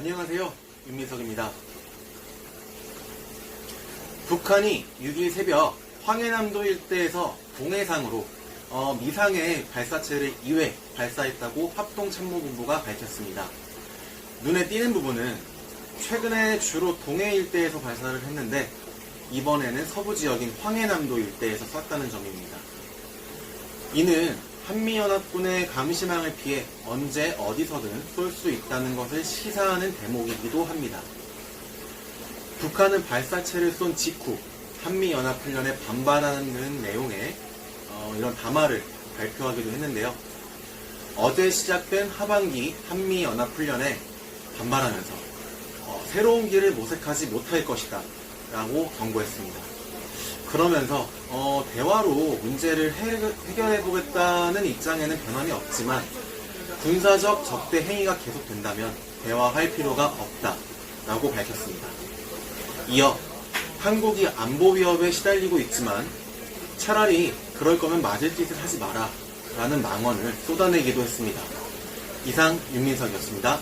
안녕하세요. 윤민석입니다. 북한이 6일 새벽 황해남도 일대에서 동해상으로 어, 미상의 발사체를 2회 발사했다고 합동참모본부가 밝혔습니다. 눈에 띄는 부분은 최근에 주로 동해 일대에서 발사를 했는데 이번에는 서부 지역인 황해남도 일대에서 쐈다는 점입니다. 이는 한미연합군의 감시망을 피해 언제 어디서든 쏠 수 있다는 것을 시사하는 대목이기도 합니다. 북한은 발사체를 쏜 직후 한미연합훈련에 반발하는 내용의 어, 이런 담화를 발표하기도 했는데요. 어제 시작된 하반기 한미연합훈련에 반발하면서 어, 새로운 길을 모색하지 못할 것이다 라고 경고했습니다. 그러면서 어, 대화로 문제를 해결해 보겠다는 입장에는 변함이 없지만 군사적 적대 행위가 계속된다면 대화할 필요가 없다라고 밝혔습니다. 이어 한국이 안보 위협에 시달리고 있지만 차라리 그럴 거면 맞을 짓을 하지 마라 라는 망언을 쏟아내기도 했습니다. 이상 윤민석이었습니다.